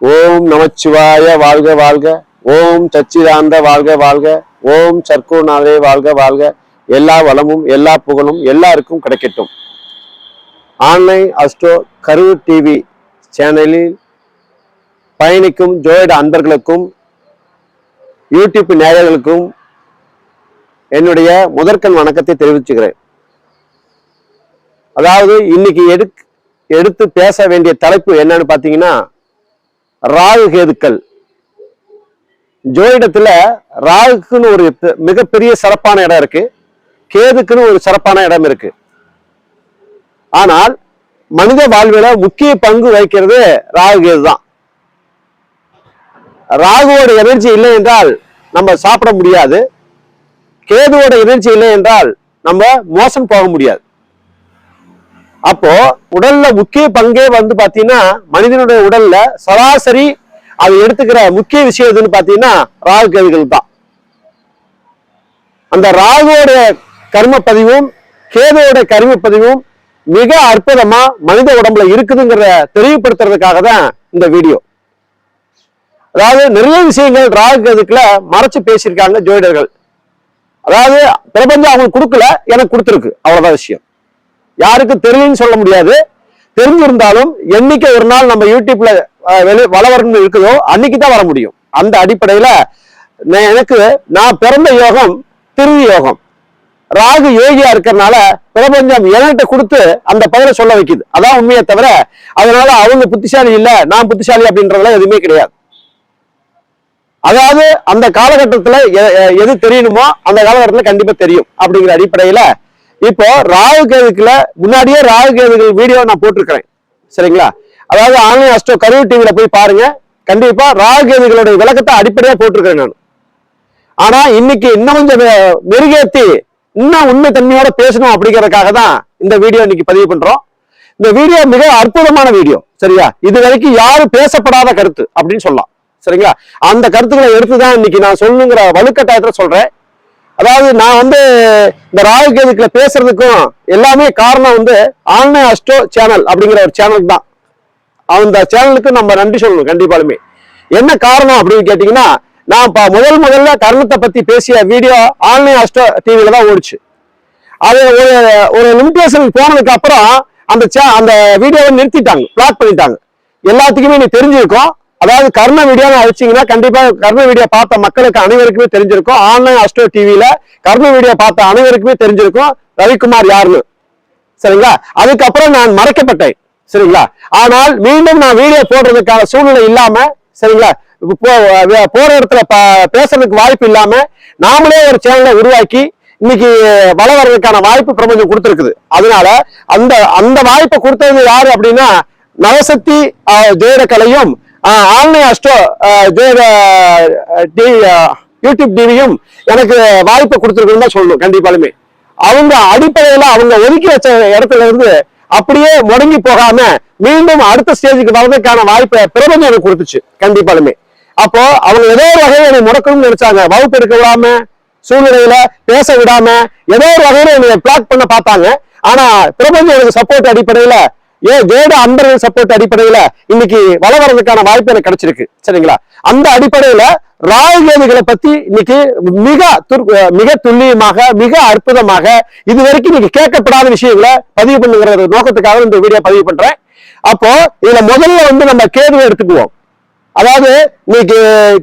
ஓம் நமச்சிவாய வாழ்க வாழ்க. ஓம் சச்சிதாந்த வாழ்க வாழ்க. ஓம் சர்க்குருநாதே வாழ்க வாழ்க. எல்லா வளமும் எல்லா புகழும் எல்லாருக்கும் கிடைக்கட்டும். ஆன்லைன் அஸ்ட்ரோ கரு டிவி சேனலில் பயணிக்கும் ஜோயிட அன்பர்களுக்கும் யூடியூப் நேயர்களுக்கும் என்னுடைய முதற்கண் வணக்கத்தை தெரிவிச்சுக்கிறேன். அதாவது இன்னைக்கு எடுக் எடுத்து பேச வேண்டிய தலைப்பு என்னன்னு பார்த்தீங்கன்னா ராகு கேதுக்கள். ஜோதிடத்துல ராகுக்குன்னு ஒரு மிகப்பெரிய சிறப்பான இடம் இருக்கு. கேதுக்குன்னு ஒரு சிறப்பான இடம் இருக்கு. ஆனால் மனித வாழ்வில முக்கிய பங்கு வகிக்கிறது ராகு கேது தான். ராகுவோட எனர்ஜி இல்லை என்றால் நம்ம சாப்பிட முடியாது. கேதுவோட எனர்ஜி இல்லை என்றால் நம்ம மோசம் போக முடியாது. அப்போ உடல்ல முக்கிய பங்கே வந்து பாத்தீங்கன்னா மனிதனுடைய உடல்ல சராசரி அது எடுத்துக்கிற முக்கிய விஷயம் எதுன்னு பாத்தீங்கன்னா ராகு கேதுகள் தான். அந்த ராகுவோட கர்ம பதிவும் கேதுவோட கர்ம பதிவும் மிக அற்புதமா மனித உடம்புல இருக்குதுங்கிறத தெளிவுபடுத்துறதுக்காக தான் இந்த வீடியோ. அதாவது நிறைய விஷயங்கள் ராகு கேதுக்குள்ள மறைச்சு பேசியிருக்காங்க ஜோதிடர்கள். அதாவது பிரபஞ்சம் அவங்களுக்கு கொடுக்கல எனக்கு கொடுத்துருக்கு. அவ்வளவுதான் விஷயம். யாருக்கு தெரியும்னு சொல்ல முடியாது. தெரிஞ்சிருந்தாலும் என்னைக்கு ஒரு நாள் நம்ம யூடியூப்ல அஹ், வெளி இருக்குதோ அன்னைக்கு தான் வர முடியும். அந்த அடிப்படையில நான் எனக்கு நான் பிறந்த யோகம் திருவி யோகம். ராகு யோகியா இருக்கிறனால பிரபஞ்சம் என்கிட்ட கொடுத்து அந்த பதிலை சொல்ல வைக்குது. அதான் உண்மையை தவிர அதனால அவங்க புத்திசாலி இல்ல நான் புத்திசாலி அப்படின்றதெல்லாம் எதுவுமே கிடையாது. அதாவது அந்த காலகட்டத்துல எ- எது தெரியணுமோ அந்த காலகட்டத்துல கண்டிப்பா தெரியும் அப்படிங்கிற அடிப்படையில இப்போ ராகு கேதுக்குல முன்னாடியே ராகு கேதுகள் வீடியோ நான் போட்டிருக்கிறேன். சரிங்களா? அதாவது ஆன்லைன் அஸ்டோ கருவி டிவியில போய் பாருங்க. கண்டிப்பா ராகு கேதுகளுடைய விளக்கத்தை அடிப்படையா போட்டிருக்கிறேன் நான். ஆனா இன்னைக்கு இன்னும் கொஞ்சம் மெருகேத்தி இன்னும் உண்மை தன்மையோட பேசணும் அப்படிங்கறதுக்காக தான் இந்த வீடியோ இன்னைக்கு பதிவு பண்றோம். இந்த வீடியோ மிக அற்புதமான வீடியோ. சரியா? இது வரைக்கும் யாரும் பேசப்படாத கருத்து அப்படின்னு சொல்லலாம். சரிங்களா? அந்த கருத்துக்களை எடுத்துதான் இன்னைக்கு நான் சொல்லணுங்கிற வலுக்கட்டாயத்துல சொல்றேன். அதாவது நான் வந்து இந்த ராகு கேதுக்குள்ள பேசுறதுக்கும் எல்லாமே காரணம் வந்து ஆன்லைன் அஸ்டோ சேனல் அப்படிங்கிற ஒரு சேனல் தான். அந்த சேனலுக்கு நம்ம நன்றி சொல்லணும் கண்டிப்பாலுமே. என்ன காரணம் அப்படின்னு கேட்டீங்கன்னா நான் முதல் முதல்ல கர்ணத்தை பத்தி பேசிய வீடியோ ஆன்லைன் அஸ்டோ டிவியில தான் ஓடிச்சு. அது ஒரு ஒரு லிமிடேஷன் போனதுக்கு அப்புறம் அந்த சே- அந்த வீடியோவை நிறுத்திட்டாங்க பிளாக் பண்ணிட்டாங்க. எல்லாத்துக்குமே நீ தெரிஞ்சிருக்கும். அதாவது கர்ம வீடியோ அழைச்சிங்கன்னா கண்டிப்பா கர்ம வீடியோ பார்த்த மக்களுக்கு அனைவருக்குமே தெரிஞ்சிருக்கும். ஆன்லைன் அஸ்டோ டிவியில கர்ம வீடியோ பார்த்த அனைவருக்குமே தெரிஞ்சிருக்கும். ரவிக்குமார் யாருன்னு? சரிங்களா? அதுக்கப்புறம் நான் மறைக்கப்பட்டேன். சரிங்களா? ஆனால் மீண்டும் நான் வீடியோ போடுறதுக்கான சூழ்நிலை இல்லாம சரிங்களா? போ- போற இடத்துல ப- பேசுறதுக்கு வாய்ப்பு இல்லாம நாமளே ஒரு சேனலை உருவாக்கி இன்னைக்கு வள வர்றதுக்கான வாய்ப்பு பிரபஞ்சம் கொடுத்துருக்குது. அதனால அந்த அந்த வாய்ப்பை கொடுத்தது யாரு அப்படின்னா நவசக்தி ஜெயரக்கலையும் கலையும் ஆன்லைன் அஸ்டோ தேவ டி- யூடியூப் டிவியும் எனக்கு வாய்ப்பை கொடுத்துருக்குன்னு தான் சொல்லணும் கண்டிப்பாலுமே. அவங்க அடிப்படையில் அவங்க ஒதுக்கி வச்ச இடத்துல இருந்து அப்படியே முடங்கி போகாம மீண்டும் அடுத்த ஸ்டேஜுக்கு வர்றதுக்கான வாய்ப்பை பிரபஞ்சம் எனக்கு கொடுத்துச்சு கண்டிப்பாலுமே. அப்போ அவங்க ஏதோ ஒரு வகையில என்னை முடக்கணும்னு நினைச்சாங்க வகுப்பு எடுக்க விடாம சூழ்நிலையில பேச விடாம ஏதோ ஒரு வகையில என்னை பிளாக் பண்ண பார்த்தாங்க. ஆனா பிரபஞ்சம் எனக்கு சப்போர்ட் அடிப்படையில ஏன் வேட அன்பர்கள் சப்போர்ட் அடிப்படையில இன்னைக்கு வள வர்றதுக்கான வாய்ப்பு எனக்கு கிடைச்சிருக்கு. சரிங்களா? அந்த அடிப்படையில ராகுகேதுகளை பத்தி இன்னைக்கு மிக துர்- மிக துல்லியமாக மிக அற்புதமாக இது வரைக்கும் நீங்க கேட்கப்படாத விஷயங்களை பதிவு பண்ணுங்கிற நோக்கத்துக்காக இந்த வீடியோ பதிவு பண்றேன். அப்போ இதுல முதல்ல வந்து நம்ம கேதுவை எடுத்துக்குவோம். அதாவது இன்னைக்கு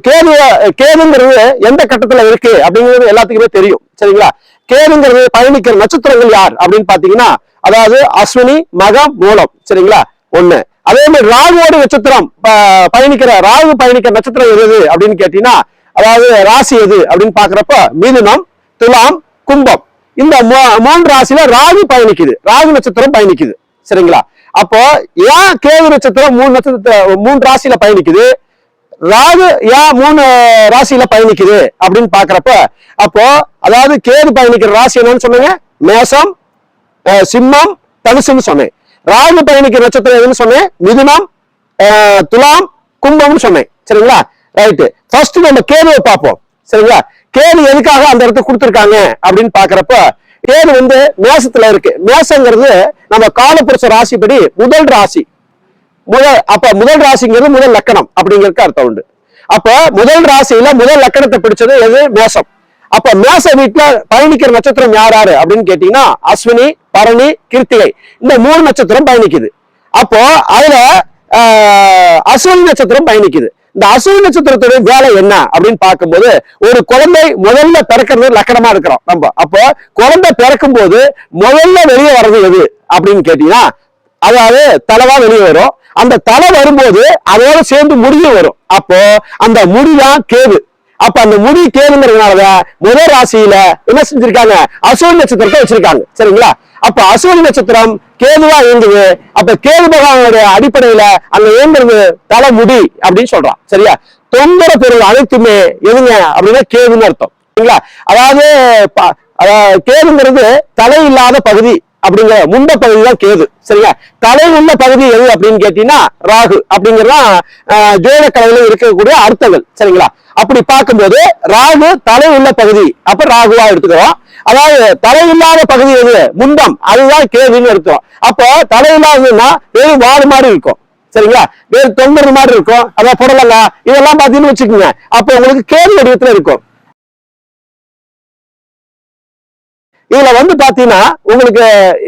கேது கேதுங்கிறது எந்த கட்டத்துல இருக்கு அப்படிங்கிறது எல்லாத்துக்குமே தெரியும். சரிங்களா? கேதுங்கிறது பயணிக்கிற நட்சத்திரங்கள் யார் அப்படின்னு பாத்தீங்கன்னா அதாவது அஸ்வினி மகம் மூலம். சரிங்களா? ஒண்ணு. அதே மாதிரி ராகுவோட நட்சத்திரம். பயணிக்கிற ராகு பயணிக்கிற நட்சத்திரம் எது அப்படின்னு கேட்டீங்கன்னா அதாவது ராசி எது அப்படின்னு பாக்குறப்ப மிதுனம் துலாம் கும்பம். இந்த மூன்று ராசியில ராகு பயணிக்குது. ராகு நட்சத்திரம் பயணிக்குது. சரிங்களா? அப்போ ஏன் கேது நட்சத்திரம் மூணு நட்சத்திர மூணு ராசியில பயணிக்குது. ராகு ஏன் மூணு ராசியில பயணிக்குது அப்படின்னு பாக்குறப்ப அப்போ அதாவது கேது பயணிக்கிற ராசி என்னன்னு சொன்னீங்க மேசம் சிம்மம் தனுசுன்னு சொன்னேன். ராகு பயணிக்கிற நட்சத்திரம் எதுன்னு சொன்னேன்? மிதுனம் துலாம் கும்பம்னு சொன்னேன். சரிங்களா? ரைட்டு ஃபர்ஸ்ட் நம்ம கேதுவை பார்ப்போம். சரிங்களா? கேது எதுக்காக அந்த இடத்த கொடுத்துருக்காங்க அப்படின்னு பாக்குறப்ப கேது வந்து மேசத்துல இருக்கு. மேசங்கிறது நம்ம காலப்புருஷ ராசிப்படி முதல் ராசி. முதல் அப்ப முதல் ராசிங்கிறது முதல் லக்கணம் அப்படிங்கிறதுக்கு அர்த்தம் உண்டு. அப்ப முதல் ராசியில முதல் லக்கணத்தை பிடிச்சது எது? மேசம். அப்ப மேச வீட்டுல பயணிக்கிற நட்சத்திரம் யார் யாரு அப்படின்னு கேட்டீங்கன்னா அஸ்வினி பரணி கிருத்திகை. இந்த மூணு நட்சத்திரம் பயணிக்குது. அப்போ அதுல அஸ்வினி நட்சத்திரம் பயணிக்குது. இந்த அஸ்வினி நட்சத்திரத்துடைய வேலை என்ன அப்படின்னு பார்க்கும்போது ஒரு குழந்தை முதல்ல பிறக்கிறது லக்கணமா இருக்கிறோம் நம்ம. அப்போ குழந்தை பிறக்கும் போது முதல்ல வெளியே வர்றது எது அப்படின்னு கேட்டீங்கன்னா அதாவது தலைவா வெளியே வரும். அந்த தலை வரும்போது அதோட சேர்ந்து முடியும் வரும். அப்போ அந்த முடிதான் கேது. அப்ப அந்த முடி கேளுங்கிறதுனாலதான் முதல் ராசியில என்ன செஞ்சிருக்காங்க? அசுவன் நட்சத்திரத்தை வச்சிருக்காங்க. சரிங்களா? அப்ப அசுவன் நட்சத்திரம் கேதுவா இயங்குது. அப்ப கேது பகவானுடைய அடிப்படையில அங்க இயங்குறது தலைமுடி அப்படின்னு சொல்றான். சரியா? தொந்தர பொருள் அனைத்துமே எதுங்க? அப்படின்னா கேதுன்னு அர்த்தம். சரிங்களா? அதாவது அதாவது கேதுங்கிறது தலை இல்லாத பகுதி அப்படிங்கிற முண்ட பகுதி தான் கேது. சரியா? தலை உள்ள பகுதி எது அப்படின்னு கேட்டீங்கன்னா ராகு அப்படிங்கறதுதான் ஜோத கலையில இருக்கக்கூடிய அர்த்தங்கள். சரிங்களா? அப்படி பார்க்கும்போது ராகு தலை உள்ள பகுதி. அப்ப ராகுவா எடுத்துக்கிறோம். அதாவது தலை இல்லாத பகுதி எது? முண்டம். அதுதான் கேதுன்னு எடுத்துக்கிறோம் அப்போ தலை இல்லாததுன்னா வெறும் வாடு மாதிரி இருக்கும். சரிங்களா? வேறு தொங்குறது மாதிரி இருக்கும். அதான் புடலங்கா. இதெல்லாம் பார்த்தீங்கன்னு வச்சுக்கோங்க. அப்போ உங்களுக்கு கேது வடிவத்துல இருக்கும். இதுல வந்து பாத்தீங்கன்னா உங்களுக்கு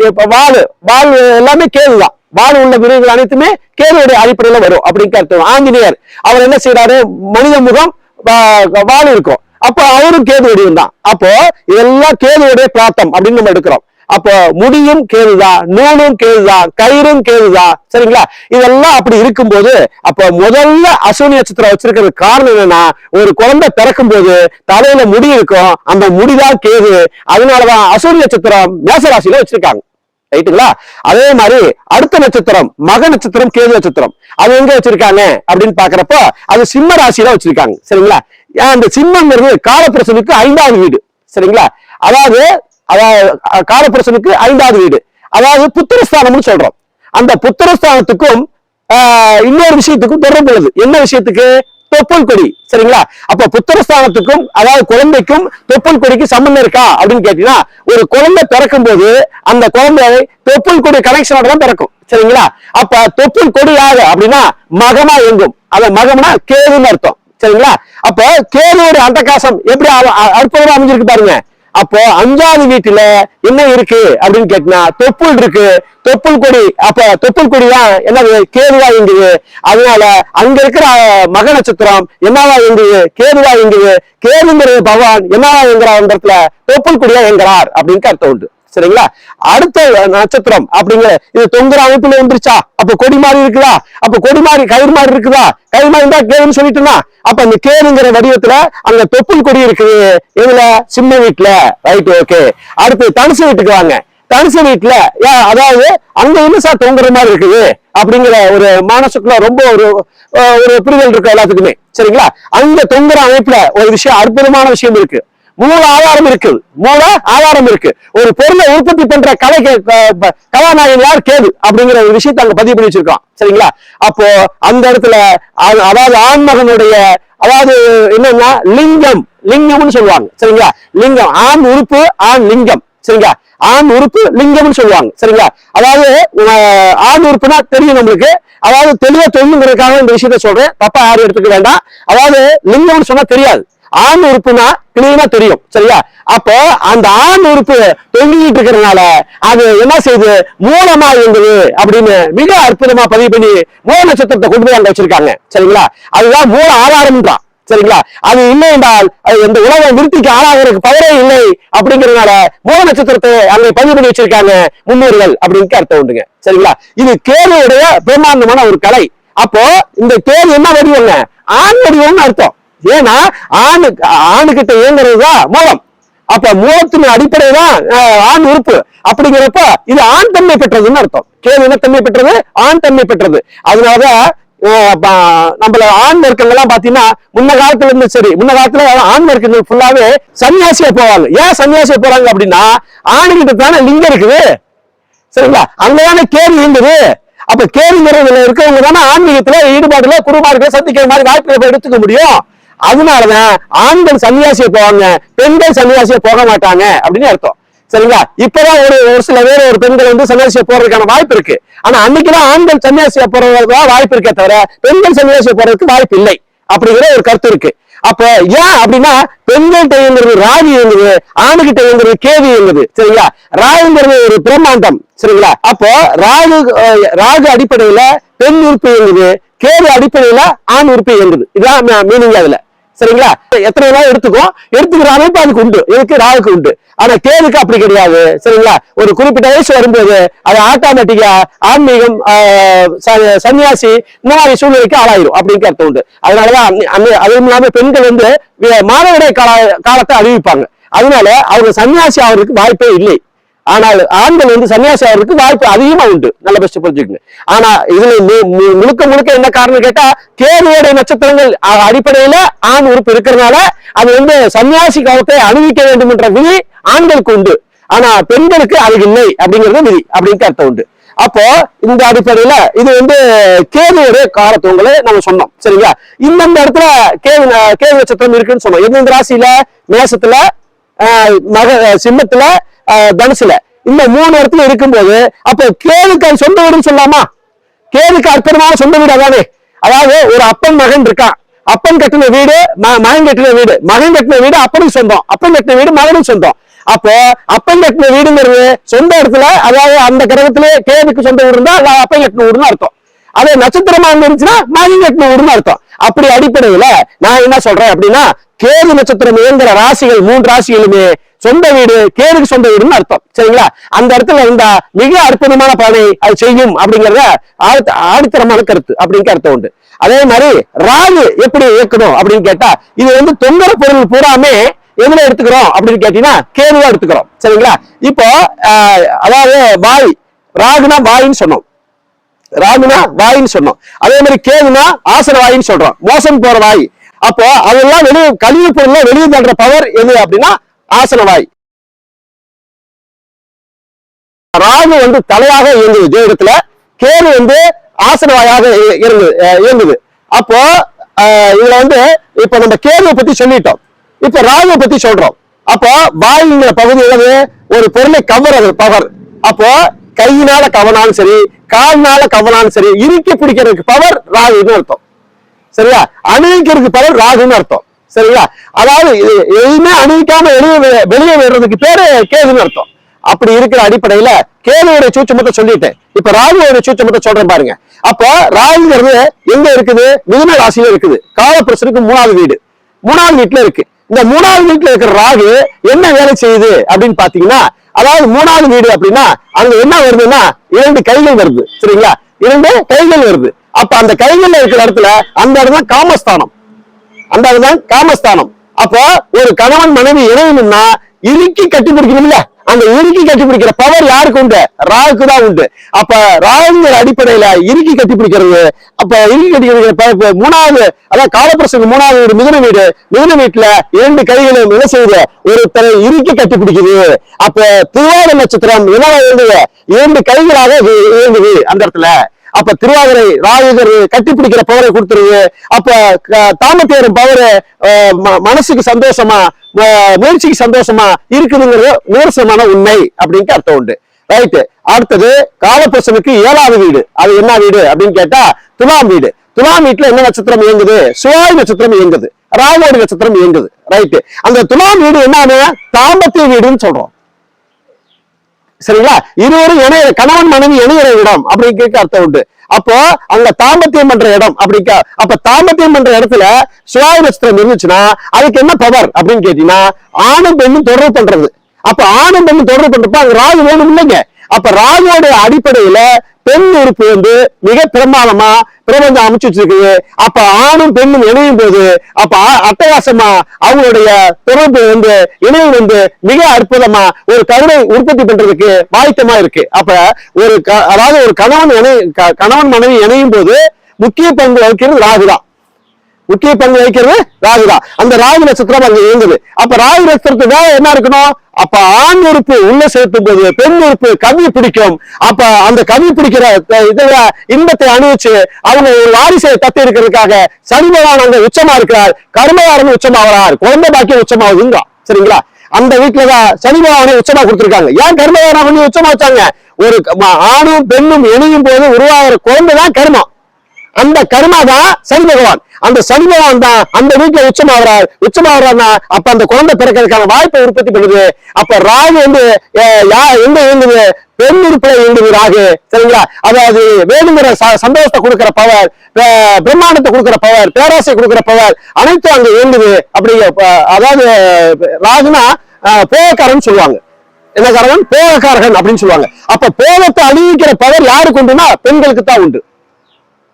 இப்ப வால் வால் எல்லாமே கேதுதான் வால் உள்ள விருதுகள் அனைத்துமே கேதுடைய அடிப்படையில வரும் அப்படின்னு அர்த்தம். ஆஞ்சநேயர் அவர் என்ன செய்யறாரு மனித முகம் வா- வால் இருக்கும். அப்போ அவரும் கேது வடிவம் தான் அப்போ இதெல்லாம் கேதுவுடைய பிராத்தம் அப்படின்னு நம்ம எடுக்கிறோம். அப்போ முடியும் கேதுதான் நூலும் கேதுதான் கயிறும் கேதுதான் சரிங்களா? இதெல்லாம் அப்படி இருக்கும்போது அப்ப முதல்ல அஸ்வினி நட்சத்திரம் வச்சிருக்கிறது காரணம் என்னன்னா ஒரு குழந்தை பிறக்கும் போது தலையில முடி இருக்கும் அந்த முடிதான் கேது. அதனாலதான் அஸ்வினி நட்சத்திரம் மேசராசியில வச்சிருக்காங்க. ரைட்டுங்களா? அதே மாதிரி அடுத்த நட்சத்திரம் மக நட்சத்திரம் கேது நட்சத்திரம். அது எங்க வச்சிருக்காங்க? அப்படின்னு பாக்குறப்போ அது சிம்ம ராசியில வச்சிருக்காங்க. சரிங்களா? அந்த சிம்மங்கிறது காலப்பிரசனுக்கு ஐந்தாவது வீடு. சரிங்களா? அதாவது அதாவது அஹ், ஐந்தாவது வீடு. அதாவது புத்திரஸ்தானம்னு சொல்றோம். அந்த புத்திரஸ்தானத்துக்கும் இன்னொரு விஷயத்துக்கும் தொடர்பு உள்ளது. என்ன விஷயத்துக்கு? தொப்புள் கொடி. சரிங்களா? அப்ப புத்திரஸ்தானத்துக்கும் அதாவது குழந்தைக்கும் தொப்புள் கொடிக்கு சம்பந்தம் இருக்கா? அப்படின்னு கேட்டீங்கன்னா ஒரு குழந்தை பிறக்கும் போது அந்த குழந்தை தொப்புள் கொடி கனெக்ஷனோட தான் பிறக்கும். சரிங்களா? அப்ப தொப்புள் கொடி யாரு? அப்படின்னா மகமா எங்கும் அந்த மகம்னா கேதுன்னு அர்த்தம். சரிங்களா? அப்ப கேதுவோட அட்டகாசம் எப்படி அ- அற்புதமா அமைஞ்சிருக்கு பாருங்க. அப்போ அஞ்சாவது வீட்டுல என்ன இருக்கு அப்படின்னு கேட்டினா தொப்புள் இருக்கு. தொப்புள் கொடி அப்ப தொப்புள் கொடி தான் என்னது? கேதுவா இங்குது அதனால அங்க இருக்கிற மக நட்சத்திரம் என்னவா இங்குது கேதுவா இங்குது கேதுங்கிறது பகவான் என்னவா எங்கிறார் இடத்துல? தொப்புள் கொடியா எங்கிறார் அப்படின்னு அர்த்தம் உண்டு. சரிங்களா? அடுத்த நட்சத்திரம் அப்படிங்கிற இது தொங்குற அமைப்புல வந்துருச்சா? அப்ப கொடி மாதிரி இருக்குதா? அப்ப கொடி மாதிரி கயிறு மாதிரி இருக்குதா? கயிறு மாதிரி இருந்தா கேன்னு சொல்லிட்டுனா அப்ப அந்த கேதுங்கிற வடிவத்துல அங்க தொப்புள் கொடி இருக்குது. எதுல? சிம்ம வீட்டுல. ரைட் ஓகே அடுத்து தனுசு வீட்டுக்கு வாங்க. தனுசு வீட்டுல அதாவது அங்க என்ன சார் தொங்குற மாதிரி இருக்குது அப்படிங்கிற ஒரு மனசுக்குள்ள ரொம்ப ஒரு ஒரு புரிதல் இருக்கு எல்லாத்துக்குமே? சரிங்களா? அங்க தொங்குற அமைப்புல ஒரு விஷயம் அற்புதமான விஷயம் இருக்கு. மூல ஆதாரம் இருக்குது மூல ஆதாரம் இருக்கு. ஒரு பொருளை உற்பத்தி பண்ற கலை க- கதாநாயகன் யார் கேது அப்படிங்கிற ஒரு விஷயத்தை அங்க பதிவு பண்ணி வச்சிருக்கோம் சரிங்களா? அப்போ அந்த இடத்துல அதாவது ஆண்மகனுடைய அதாவது என்னன்னா லிங்கம் லிங்கம்னு சொல்லுவாங்க. சரிங்களா? லிங்கம் ஆண் உறுப்பு ஆண் லிங்கம். சரிங்களா? ஆண் உறுப்பு லிங்கம்னு சொல்லுவாங்க. சரிங்களா? அதாவது ஆண் உறுப்புனா தெரியும் நம்மளுக்கு. அதாவது தெளிவா தெரியுங்கிறதுக்காக இந்த விஷயத்த சொல்றேன். தப்பா யாரும் எடுத்துக்க வேண்டாம். அதாவது லிங்கம்னு சொன்னா தெரியாது. ஆண் உறுப்புனா கிளீனா தெரியும். சரியா? அப்போ அந்த ஆண் உறுப்பு தொங்கிட்டு இருக்கிறதுனால அது என்ன செய்யுது மூலமா இருந்தது அப்படின்னு மிக அற்புதமா பதிவு பண்ணி மூல நட்சத்திரத்தை கொண்டு போய் அங்க வச்சிருக்காங்க. சரிங்களா? அதுதான் மூல ஆதாரம்ன்றான் சரிங்களா? அது இல்லை என்றால் அது இந்த உலக விருத்திக்கு ஆளாகிறதுக்கு பவரே இல்லை அப்படிங்கறதுனால மூல நட்சத்திரத்தை அங்கே பதிவு பண்ணி வச்சிருக்காங்க முன்னோர்கள் அப்படின்னு அர்த்தம் உண்டுங்க. சரிங்களா? இது கேதுவுடைய பிரம்மாண்டமான ஒரு கலை. அப்போ இந்த கேது என்ன வடிவங்க ஆண் வடிவம்னு அர்த்தம். ஏன்னா ஆணு ஆணுகிட்ட இயங்குறது தான் மூலம். அப்ப மூலத்தின் அடிப்படை தான் ஆண் உறுப்பு. அப்படிங்கிறப்ப இது ஆண் தன்மை பெற்றதுன்னு அர்த்தம். கேள்வி என்ன தன்மை பெற்றது? ஆண் தன்மை பெற்றது. அதனால நம்மள ஆண் வர்க்கங்கள்லாம் பாத்தீங்கன்னா முன்ன காலத்துல இருந்து சரி முன்ன காலத்துல ஆண் வர்க்கங்கள் ஃபுல்லாவே சன்னியாசியா போவாங்க. ஏன் சன்னியாசியா போறாங்க அப்படின்னா ஆணுகிட்ட தானே லிங்கம் இருக்குது. சரிங்களா? அங்கதானே கேள்வி இருந்தது அப்ப கேள்விங்கிறதுல இருக்கிறவங்க தானே ஆன்மீகத்துல ஈடுபாடுல குருமார்களை சந்திக்கிற மாதிரி வாய்ப்புகளை எடுத்துக்க முடியும். அதனாலதான் ஆண்கள் சன்னியாசியை போவாங்க பெண்கள் சன்னியாசியை போக மாட்டாங்க அப்படின்னு அர்த்தம். சரிங்களா? இப்பதான் ஒரு ஒரு சில பேர் ஒரு பெண்கள் வந்து சன்னியாசியை போறதுக்கான வாய்ப்பு இருக்கு. ஆனா அன்னைக்குதான் ஆண்கள் சன்னியாசியா போறதுக்கு வாய்ப்பு இருக்கே தவிர பெண்கள் சன்னியாசியா போறதுக்கு வாய்ப்பு இல்லை அப்படிங்கிற ஒரு கருத்து இருக்கு. அப்ப ஏன் அப்படின்னா பெண்கள்கிட்ட இயங்குறது ராகு இயங்குது ஆணுகிட்ட இயங்குறது கேவி இயங்குது. சரிங்களா? ராகுங்கிறது ஒரு பிரம்மாண்டம். சரிங்களா? அப்போ ராகு ராகு அடிப்படையில பெண் உறுப்பு இயங்குது கேது அடிப்படையில ஆண் உறுப்பு இயங்குது. இதுதான் மீனிங் அதுல. சரிங்களா? எத்தனை நாள் எடுத்துக்கும்? எடுத்துக்கிற அமைப்பு அதுக்கு உண்டு. இதுக்கு ராவுக்கு உண்டு. ஆனா கேதுக்கு அப்படி கிடையாது. சரிங்களா? ஒரு குறிப்பிட்ட வயசு வரும்போது அது ஆட்டோமேட்டிக்கா ஆன்மீகம் ச- சன்னியாசி இந்த மாதிரி சூழ்நிலைக்கு ஆளாயிரும் அப்படின்னு அர்த்தம் உண்டு. அதனாலதான் அதுவும் இல்லாம பெண்கள் வந்து வி- கால காலத்தை அறிவிப்பாங்க. அதனால அவங்க சன்னியாசி ஆகிறதுக்கு வாய்ப்பே இல்லை. ஆனால் ஆண்கள் வந்து சன்னியாசி ஆகிறதுக்கு வாய்ப்பு அதிகமா உண்டு. நல்ல பெஸ்ட் புரிஞ்சுக்கங்க ஆனா இதுல மு- முழுக்க முழுக்க என்ன காரணம் கேட்டா கேதுவோட நட்சத்திரங்கள் அடிப்படையில ஆண் உறுப்பு இருக்கிறதுனால அது வந்து சன்னியாசி காலத்தை அணிவிக்க வேண்டும் என்ற விதி ஆண்களுக்கு உண்டு. ஆனா பெண்களுக்கு அது இல்லை அப்படிங்கிறது விதி அப்படின்ட்டு அர்த்தம் உண்டு. அப்போ இந்த அடிப்படையில இது வந்து கேதுடைய காலத்துவங்களை நம்ம சொன்னோம். சரிங்களா? இந்தந்த இடத்துல கேது கேது நட்சத்திரம் இருக்குன்னு சொன்னோம். எந்தெந்த ராசியில மேசத்துல மக சிம்மத்துல தனுசுல. இந்த மூணு இடத்துல இருக்கும்போது அப்போ கேதுக்கு அது சொந்த வீடுன்னு சொல்லலாமா கேதுக்கு அற்புதமான சொந்த வீடு அதானே? அதாவது ஒரு அப்பன் மகன் இருக்கான். அப்பன் கட்டின வீடு மகன் கட்டின வீடு. மகன் கட்டின வீடு அப்பனுக்கு சொந்தம். அப்பன் கட்டின வீடு மகனும் சொந்தம். அப்போ அப்பன் கட்டின வீடுங்கிறது சொந்த இடத்துல அதாவது அந்த கிரகத்திலே கேதுக்கு சொந்த வீடு இருந்தா அது அப்பன் கட்டின வீடுன்னு அர்த்தம். அதே நட்சத்திரமா இருந்துச்சுன்னா மகன் கட்டின வீடுன்னு அர்த்தம். அப்படி அடிப்படையில நான் என்ன சொல்றேன் அப்படின்னா கேது நட்சத்திரம் இயங்குற ராசிகள் மூன்று ராசிகளுமே சொந்த வீடு கேதுக்கு சொந்த வீடுன்னு அர்த்தம். சரிங்களா? அந்த இடத்துல இருந்தா மிக அற்புதமான பலனை அது செய்யும் அப்படிங்கறத ஆடு ஆடித்தரமான கருத்து அப்படிங்கிற அர்த்தம் உண்டு. அதே மாதிரி ராகு எப்படி இயக்கணும் அப்படின்னு கேட்டா இது வந்து தொங்கர பொருள் பூராமே எதுல எடுத்துக்கிறோம் அப்படின்னு கேட்டீங்கன்னா கேதுவா எடுத்துக்கிறோம். சரிங்களா? இப்போ அதாவது வாய் ராகுனா வாயின்னு சொன்னோம். ராகுனா வாயின்னு சொன்னோம். அதே மாதிரி கேதுனா ஆசன வாயின்னு சொல்றோம். மோசம் போற வாய் அப்போ அதெல்லாம் வெளியே கழிவு பொருள்ல வெளியே தள்ளுற பவர் எது அப்படின்னா ஆசனவாய். ராகு வந்து தலையாக இயங்குது ஜோதிடத்துல கேது வந்து ஆசனவாயாக இருந்தது இயங்குது. அப்போ இதுல வந்து இப்ப நம்ம கேதுவை பத்தி சொல்லிட்டோம். இப்ப ராகுவை பத்தி சொல்றோம். அப்போ வாயுங்கிற பகுதி என்னது? ஒரு பொருளை கவர்றது பவர் அப்போ கையினால கவனாலும் சரி கால்னால கவனாலும் சரி இறுக்கி பிடிக்கிறதுக்கு பவர் ராகுன்னு அர்த்தம். சரியா? அணுவிக்கிறதுக்கு பலர் ராகுன்னு அர்த்தம். சரியா? அதாவது எதுவுமே அணிவிக்காம வெளியே வெளியே விடுறதுக்கு பேரு கேதுன்னு அர்த்தம். அப்படி இருக்கிற அடிப்படையில கேதுவோட சூச்சமத்தை சொல்லிட்டேன். இப்ப ராகுவோட சூச்சமத்தை சொல்றேன் பாருங்க. அப்போ ராகுங்கிறது எங்க இருக்குது? மிதுன ராசியில இருக்குது. காலப்புரசனுக்கு மூணாவது வீடு. மூணாவது வீட்டுல இருக்கு. இந்த மூணாவது வீட்டுல இருக்கிற ராகு என்ன வேலை செய்யுது அப்படின்னு பாத்தீங்கன்னா அதாவது மூணாவது வீடு அப்படின்னா அங்க என்ன வருதுன்னா இரண்டு கைகள் வருது. சரிங்களா? இரண்டு கைகள் வருது. அப்ப அந்த கைகள்ல இருக்கிற இடத்துல அந்த இடம் தான் காமஸ்தானம். அந்த இடம் காமஸ்தானம். அப்போ ஒரு கணவன் மனைவி இணையணும்னா இறுக்கி கட்டி பிடிக்கணும்ல? அந்த இறுக்கி கட்டி பிடிக்கிற பவர் யாருக்கு உண்டு? ராகுக்கு தான் உண்டு. அப்ப ராகுங்கிற அடிப்படையில இறுக்கி கட்டி பிடிக்கிறது அப்ப இறுக்கி கட்டி பிடிக்கிற மூணாவது அதாவது காலப்பிரசங்க மூணாவது வீடு மிதன வீடு மிதன வீட்டுல இரண்டு கைகளும் என்ன செய்யுது? ஒருத்தரை இறுக்கி கட்டி பிடிக்குது. அப்ப திருவாரூர் நட்சத்திரம் என்ன இரண்டு கைகளாக இயங்குது அந்த இடத்துல. அப்ப திருவாதிரை ராகுகர் கட்டி பிடிக்கிற பவரை கொடுத்துருது. அப்ப க- தாமத்தேரும் பவரு மனசுக்கு சந்தோஷமா முயற்சிக்கு சந்தோஷமா இருக்குதுங்கிறது நிதர்சனமான உண்மை அப்படின்ட்டு அர்த்தம் உண்டு. ரைட்டு அடுத்தது காலப்புருஷனுக்கு ஏழாவது வீடு. அது என்ன வீடு அப்படின்னு கேட்டா துலாம் வீடு. துலாம் வீட்டுல என்ன நட்சத்திரம் இயங்குது? சுவாய் நட்சத்திரம் இயங்குது. ராகுவோட நட்சத்திரம் இயங்குது. ரைட்டு அந்த துலாம் வீடு என்னன்னு தாம்பத்திய வீடுன்னு சொல்றோம். சரிங்களா? இருவரும் இணைய கணவன் மனைவி இணையிற இடம் அப்படிங்கிறதுக்கு அர்த்தம் உண்டு. அப்போ அங்க தாம்பத்தியம் பண்ற இடம் அப்படிக்கா அப்ப தாம்பத்தியம் பண்ற இடத்துல சுவாய நட்சத்திரம் இருந்துச்சுன்னா அதுக்கு என்ன பவர் அப்படின்னு கேட்டீங்கன்னா ஆணும் பெண்ணும் தொடர்பு பண்றது. அப்ப ஆணும் பெண்ணும் தொடர்பு பண்றப்ப அங்க ராகு வேணும் இல்லைங்க. அப்ப ராகுவோட அடிப்படையில பெண் உறுப்பு வந்து மிக பிரமாதமா பிரபஞ்சம் அமைச்சு வச்சிருக்குது. அப்ப ஆணும் பெண்ணும் இணையும் போது அப்ப அட்டகாசமா அவங்களுடைய தொடர்பு வந்து இணைவு வந்து மிக அற்புதமா ஒரு கருணை உற்பத்தி பண்றதுக்கு வாய்த்தமா இருக்கு. அப்ப ஒரு க- அதாவது ஒரு கணவன் இணை க- கணவன் மனைவி இணையும் போது முக்கிய பங்கு வகிக்கிறது ராகுதான் முக்கிய பங்கு வகிக்கிறது ராகுதா. அந்த ராகு நட்சத்திரம் அங்க இயங்குது அப்ப ராகு நட்சத்திரத்து வேலை என்ன இருக்கணும்? அப்ப ஆண் உறுப்பு உள்ள சேர்த்தும் போது பெண் உறுப்பு கவி பிடிக்கும். அப்ப அந்த கவி பிடிக்கிற அஹ், இதுல இன்பத்தை அணிவிச்சு அவங்க ஒரு வாரிசை தத்தி இருக்கிறதுக்காக சனி பகவான் அங்க உச்சமா இருக்கிறார் கர்மகாரன் உச்சமாகிறார் குழந்தை பாக்கியம் உச்சமாகுதுங்க. சரிங்களா? அந்த வீட்டுலதான் சனி பகவானை உச்சமா கொடுத்திருக்காங்க. ஏன் கர்ம உச்சமா வச்சாங்க? ஒரு ஆணும் பெண்ணும் இணையும் போது உருவாகிற குழந்தை தான் கர்மம். அந்த கர்மா தான் சனி பகவான். அந்த சனி பகவான் தான் அந்த வீட்டுல உச்சமாகிறார். உச்சமாகறாருன்னா அப்ப அந்த குழந்தை பிறக்கிறதுக்கான வாய்ப்பை உற்பத்தி பண்ணுது. அப்ப ராகு வந்து யா- எங்க இயங்குது? பெண் உறுப்பினர் இயங்குது ராகு. சரிங்களா? அதாவது வேணுங்கிற ச- சந்தோஷத்தை கொடுக்கிற பவர் பிரம்மாண்டத்தை கொடுக்கிற பவர் பேராசை கொடுக்கிற பவர் அனைத்தும் அங்க இயங்குது. அப்படி அதாவது ராகுனா போகக்காரன் சொல்லுவாங்க. என்ன காரணம்? போகக்காரகன் அப்படின்னு சொல்லுவாங்க. அப்ப போகத்தை அணிவிக்கிற பவர் யாருக்கு உண்டுன்னா பெண்களுக்கு தான் உண்டு.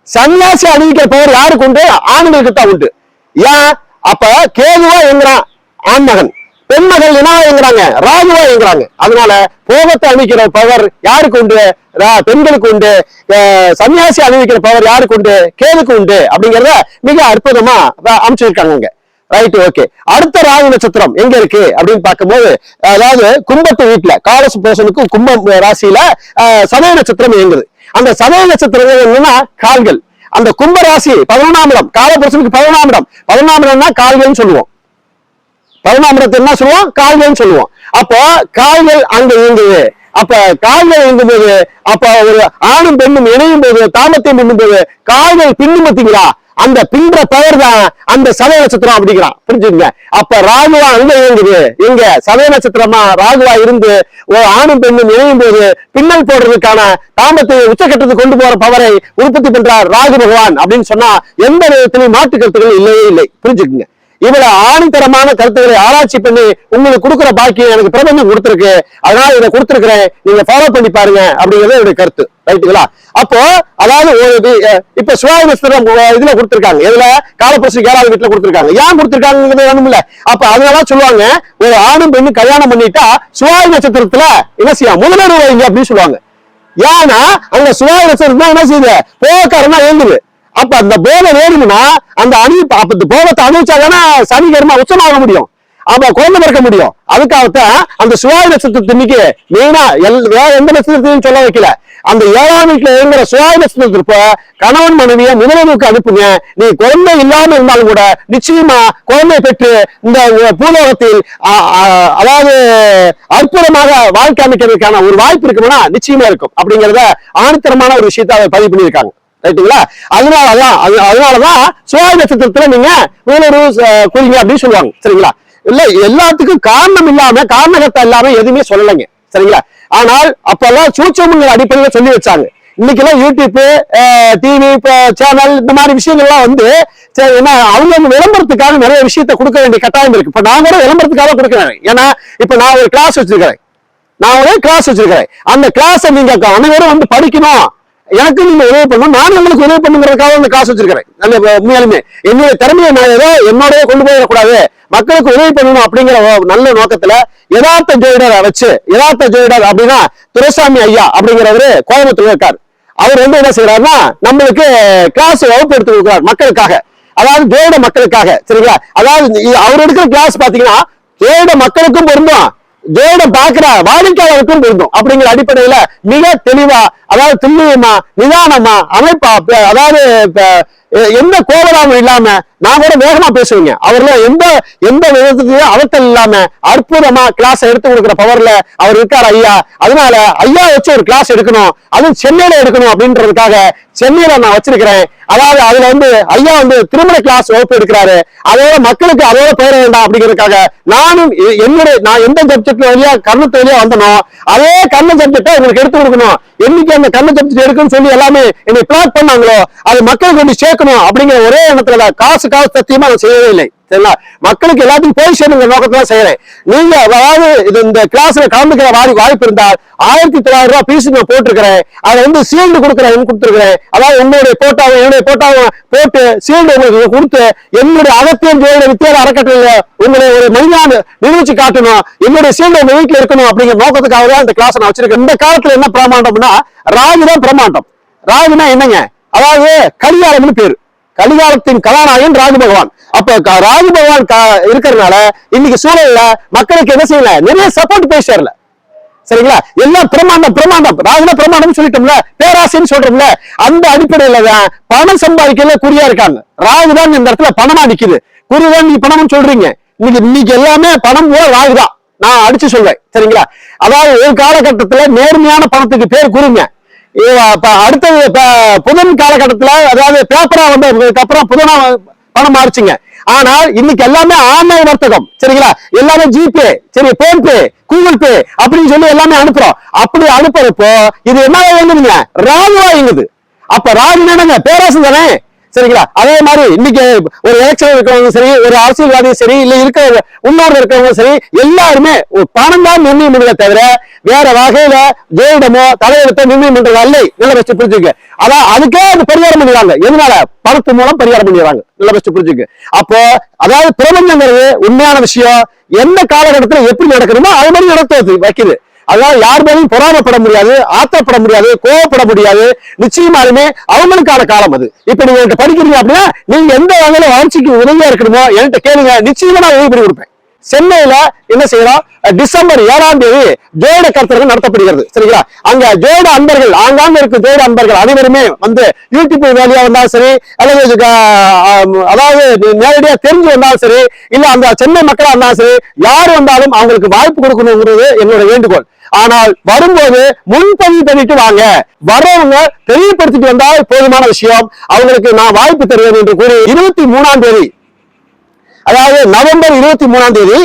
சன்னியாசி அணிவிக்கிற பவர் யாருக்கு உண்டு? ஆண்களுக்கு தான் உண்டு. ஏன்? அப்ப கேதுவா எங்கிறான் ஆண்மகன். பெண்மகள் என்ன எங்கிறாங்க ராகுவா எங்கிறாங்க அதனால போகத்தை அணிவிக்கிற பவர் யாருக்கு உண்டு? ரா- பெண்களுக்கு உண்டு. சன்னியாசி அணிவிக்கிற பவர் யாருக்கு உண்டு? கேதுக்கு உண்டு. அப்படிங்கறத மிக அற்புதமா அமைச்சிருக்காங்க ரைட் ஓகே அடுத்த ராகு நட்சத்திரம் எங்க இருக்கு? அப்படின்னு பார்க்கும்போது அதாவது கும்பத்து வீட்டுல காலசு போசனுக்கும் கும்பம் ராசியில சமய நட்சத்திரம் இயங்குது. அந்த சதய நட்சத்திரம் என்னன்னா கால்கள். அந்த கும்பராசி பதினொன்றாம் இடம் காலபுருஷனுக்கு பதினொன்றாம் இடம். பதினொன்றாம் இடம்னா கால்கள்னு சொல்லுவோம். பதினொன்றாம் இடத்தை என்ன சொல்லுவோம்? கால்கள்னு சொல்லுவோம். அப்போ கால்கள் அங்க இயங்குது. அப்ப கால்கள் இயங்கும் போது அப்ப ஒரு ஆணும் பெண்ணும் இணையும் போது தாமத்தையும் பண்ணும் போது கால்கள் பின்னும் பார்த்தீங்களா? அந்த பின்ற பெயர் தான் அந்த சதய நட்சத்திரம் அப்படிங்கிறான் புரிஞ்சுங்க அப்ப ராகுவா அங்க இயங்குது. இங்க சதய நட்சத்திரமா ராகுவா இருந்து ஒரு ஆணும் பெண்ணும் இணையும் போது பின்னல் போடுறதுக்கான தாமத்தை உச்சக்கட்டத்துக்கு கொண்டு போற பவரை உற்பத்தி பண்றார் ராகு பகவான் அப்படின்னு சொன்னா எந்த விதத்திலையும் மாற்று கருத்துக்கள் இல்லவே இல்லை. புரிஞ்சுக்குங்க? இவ்வளவு ஆணித்தரமான கருத்துக்களை ஆராய்ச்சி பண்ணி உங்களுக்கு கொடுக்குற பாக்கியம் எனக்கு பிரபஞ்சம் கொடுத்துருக்கு. அதனால இதை கொடுத்துருக்கிறேன். நீங்க ஃபாலோ பண்ணி பாருங்க அப்படிங்கிறது என்னுடைய கருத்து. ரைட்டுங்களா அப்போ அதாவது ஒரு இது, இப்ப சுவாமி நட்சத்திரம் இதுல கொடுத்திருக்காங்க. இதுல காலப்பரிசு ஏழாவது வீட்டுல கொடுத்திருக்காங்க. ஏன் கொடுத்திருக்காங்கிறது இல்ல அப்ப அதனால சொல்லுவாங்க ஒரு ஆணும் பெண்ணும் கல்யாணம் பண்ணிட்டா சுவாமி நட்சத்திரத்துல என்ன செய்யும் முதலீடு வைங்க அப்படின்னு சொல்லுவாங்க. ஏன்னா அங்க சுவாமி நட்சத்திரம் என்ன செய்யுது? போக்காரன்னா ஏங்குது அப்ப அந்த போதை வேணும்னா அந்த அணி அப்ப இந்த போகத்தை அணிவிச்சாங்கன்னா சனி உச்சமாக முடியும். அப்ப குழந்தை பிறக்க முடியும். அதுக்காகத்தான் அந்த சுவாய நட்சத்திரத்து இன்னைக்கு மெயினா எல் வேற எந்த நட்சத்திரத்தையும் சொல்ல வைக்கல. அந்த ஏழாம் வீட்டுல இயங்குற சுவாய நட்சத்திரத்திற்ப கணவன் மனைவிய முதலமைக்கு அனுப்புங்க. நீ குழந்தை இல்லாம இருந்தாலும் கூட நிச்சயமா குழந்தை பெற்று இந்த பூலோகத்தில் அதாவது அற்புதமாக வாழ்க்கை அமைக்கிறதுக்கான ஒரு வாய்ப்பு இருக்கும்னா நிச்சயமா இருக்கும். அப்படிங்கறத ஆணித்தரமான ஒரு விஷயத்தை அவர் பதிவு பண்ணியிருக்காங்க. ரைட்டுங்களா? அதனாலதான் அது அதனாலதான் சுவாய் நட்சத்திரத்துல நீங்க வேலூர் குளிங்க அப்படின்னு சொல்லுவாங்க. சரிங்களா? இல்ல எல்லாத்துக்கும் காரணம் இல்லாம காரணகத்தை இல்லாம எதுவுமே சொல்லலைங்க. சரிங்களா? ஆனால் அப்பெல்லாம் சூட்சமங்கள் அடிப்படையில சொல்லி வச்சாங்க. இன்னைக்கெல்லாம் யூடியூப் டிவி சேனல் இந்த மாதிரி விஷயங்கள்லாம் வந்து சரி அவங்க விளம்பரத்துக்காக நிறைய விஷயத்த கொடுக்க வேண்டிய கட்டாயம் இருக்கு. இப்ப நான் கூட விளம்பரத்துக்காக கொடுக்குறேன். ஏன்னா இப்ப நான் ஒரு கிளாஸ் வச்சிருக்கிறேன். நான் ஒரு கிளாஸ் வச்சிருக்கிறேன். அந்த கிளாஸை நீங்க அனைவரும் வந்து படிக்கணும். எனக்கு நீங்க உதவி பண்ணணும். நான் உங்களுக்கு உதவி பண்ணுங்கிறதுக்காக அந்த காசு வச்சிருக்கிறேன். அந்த உண்மையாலுமே என்னுடைய திறமையை நான் ஏதோ என்னோடய கொண்டு போயிடக்கூடாது. மக்களுக்கு உதவி பண்ணணும் அப்படிங்கிற நல்ல நோக்கத்துல யதார்த்த ஜோதிடரை வச்சு யதார்த்த ஜோதிடர் அப்படின்னா துரைசாமி ஐயா அப்படிங்கிறவரு கோயம்புத்தூர் இருக்கார். அவர் வந்து என்ன செய்யறாருன்னா நம்மளுக்கு கிளாஸ் வகுப்பு எடுத்து கொடுக்குறார் மக்களுக்காக. அதாவது ஜோதிட மக்களுக்காக சரிங்களா? அதாவது அவர் எடுக்கிற கிளாஸ் பாத்தீங்கன்னா ஜோதிட மக்களுக்கும் பொருந்தும். ஜோதிடம் பாக்குற வாடிக்கையாளருக்கும் பொருந்தும் அப்படிங்கிற அடிப்படையில மிக தெளிவா அதாவது துல்லியமா நிதானமா அமைப்பா அதாவது எந்த கோபதாமும் இல்லாம நான் கூட வேகமா பேசுவீங்க. அவர்ல எந்த எந்த விதத்துலயும் அவத்தல் இல்லாம அற்புதமா கிளாஸ் எடுத்து கொடுக்குற பவர்ல அவர் இருக்கார் ஐயா. அதனால ஐயா வச்சு ஒரு கிளாஸ் எடுக்கணும். அதுவும் சென்னையில எடுக்கணும் அப்படின்றதுக்காக சென்னையில நான் வச்சிருக்கிறேன். அதாவது அதுல வந்து ஐயா வந்து திருமண கிளாஸ் வகுப்பு எடுக்கிறாரு. அதோட மக்களுக்கு அதோட பெயர் வேண்டாம் அப்படிங்கிறதுக்காக நானும் எ- என்னுடைய நான் எந்த சப்ஜெக்ட் வழியா கர்ணத்து வழியா வந்தனோ அதே கர்ண சப்ஜெக்டை உங்களுக்கு எடுத்து கொடுக்கணும். என்னைக்கு அந்த கர்ண சப்ஜெக்ட் எடுக்குன்னு சொல்லி எல்லாமே என்னை பிளாட் பண்ணாங்களோ அது மக்களுக்கு வந்து சேர்க்கணும் அப்படிங்கிற ஒரே எண்ணத்துல காசு காசு சத்தியமா நான் செய்யவே இல்லை. சரிங்களா மக்களுக்கு எல்லாத்தையும் போய் சேருங்கிற நோக்கத்துல செய்யறேன். நீங்க அதாவது இது இந்த கிளாஸ்ல கலந்துக்கிற வாரி வாய்ப்பு இருந்தால் ஆயிரத்தி தொள்ளாயிரம் ரூபாய் பீஸ் நான் போட்டிருக்கிறேன். அதை வந்து சீல்டு கொடுக்குறேன் கொடுத்துருக்கிறேன். அதாவது உங்களுடைய போட்டாவும் என்னுடைய போட்டாவும் போட்டு சீல்டு உங்களுக்கு கொடுத்து என்னுடைய அகத்தியம் ஜோதிட வித்தியாத அறக்கட்டளையில உங்களுடைய ஒரு மனிதனான நிரூபிச்சு காட்டணும். என்னுடைய சீல்டு உங்க வீட்டுல இருக்கணும் அப்படிங்கிற நோக்கத்துக்காக தான் இந்த கிளாஸ் நான் வச்சிருக்கேன். இந்த காலத்துல என்ன பிரமாண்டம்னா ராகுதான் பிரமாண்டம். ராகுனா என்னங்க? அதாவது கலிகாலம்னு பேரு. கலிகாலத்தின் கதாநாயகன் ராகு பகவான். அப்ப க- ராகு பகவான் க- இருக்கிறதுனால இன்னைக்கு சூழல்ல மக்களுக்கு என்ன செய்யல? நிறைய சப்போர்ட் பேசல சரிங்களா? எல்லாம் பிரமாண்டம் பிரமாண்டம். ராகுனா பிரமாண்டம் சொல்லிட்டோம்ல பேராசைன்னு சொல்றோம்ல அந்த அடிப்படையில தான் பணம் சம்பாதிக்கல குறியா இருக்காங்க. ராகுதான் இந்த இடத்துல பணமா நிக்குது. குறிதான் நீ பணம்னு சொல்றீங்க. இன்னைக்கு இன்னைக்கு எல்லாமே பணம் ராகுதான். நான் அடிச்சு சொல்வேன் சரிங்களா? அதாவது ஒரு காலகட்டத்துல நேர்மையான பணத்துக்கு பேர் கூறுங்க. அடுத்தது புதன் காலகட்டத்துல அதாவது பேப்பரா வந்ததுக்கு அப்புறம் புதனா பணம் மாறிச்சுங்க. ஆனால் இன்னைக்கு எல்லாமே ஆன்லைன் வர்த்தகம் சரிங்களா? எல்லாமே ஜிபே சரி போன்பே கூகுள் பே அப்படின்னு சொல்லி எல்லாமே அனுப்புறோம். அப்படி அனுப்புறப்போ இது என்ன வாங்குதுங்க ராகுவா எங்குது அப்ப ராகு என்னங்க? பேராசு தானே? சரிங்களா? அதே மாதிரி இன்னைக்கு ஒரு எலெக்ஷன் இருக்கிறவங்க சரி ஒரு அரசியல்வாதியும் சரி இல்ல இருக்கிற உள்ளூர்ல இருக்கிறவங்க சரி எல்லாருமே ஒரு பணம் தான் நிர்ணயம் பண்ணுறத தவிர வேற வகையில ஜெயிடமோ தலையெழுத்தோ நிர்ணயம் பண்றது அல்ல நல்ல பெஸ்ட் புரிஞ்சுக்க அதான் அதுக்கே அது பரிகாரம் பண்ணிடுறாங்க. எதனால? பணத்து மூலம் பரிகாரம் பண்ணிடுறாங்க. நல்ல பெஸ்ட் புரிஞ்சுக்க அப்போ அதாவது பிரபஞ்சங்கிறது உண்மையான விஷயம். எந்த காலகட்டத்துல எப்படி நடக்கணுமோ அது மாதிரி நடத்துவது வைக்குது அதனால யார் மேலும் பொறாமப்பட முடியாது ஆத்திரப்பட முடியாது கோவப்பட முடியாது. நிச்சயமாலுமே அவங்களுக்கான காலம் அது. இப்ப நீங்க என்கிட்ட படிக்கிறீங்க அப்படின்னா நீங்க எந்த வகையில வளர்ச்சிக்கு உதவியா இருக்கணுமோ என்கிட்ட கேளுங்க. நிச்சயமா நான் உதவி பண்ணி கொடுப்பேன். சென்னையில என்ன செய்யறோம் டிசம்பர் ஏழாம் தேதி ஜோட கருத்தரங்கம் நடத்தப்படுகிறது. சரிங்களா? அங்க ஜோட அன்பர்கள் ஆங்காங்க இருக்கும் ஜோட அன்பர்கள் அனைவருமே வந்து யூடியூப் வேலையா வந்தாலும் சரி அல்லது அதாவது நேரடியா தெரிஞ்சு வந்தாலும் சரி இல்ல அந்த சென்னை மக்களா இருந்தாலும் சரி யார் வந்தாலும் அவங்களுக்கு வாய்ப்பு கொடுக்கணுங்கிறது என்னோட வேண்டுகோள். ஆனால் வரும்போது முன்பதிவு பண்ணிட்டு வாங்க. வரவங்க தெளிவுபடுத்திட்டு வந்தால் போதுமான விஷயம். அவங்களுக்கு நான் வாய்ப்பு தருவேன் என்று கூறி இருபத்தி மூணாம் தேதி அதாவது நவம்பர் இருபத்தி மூணாம் தேதி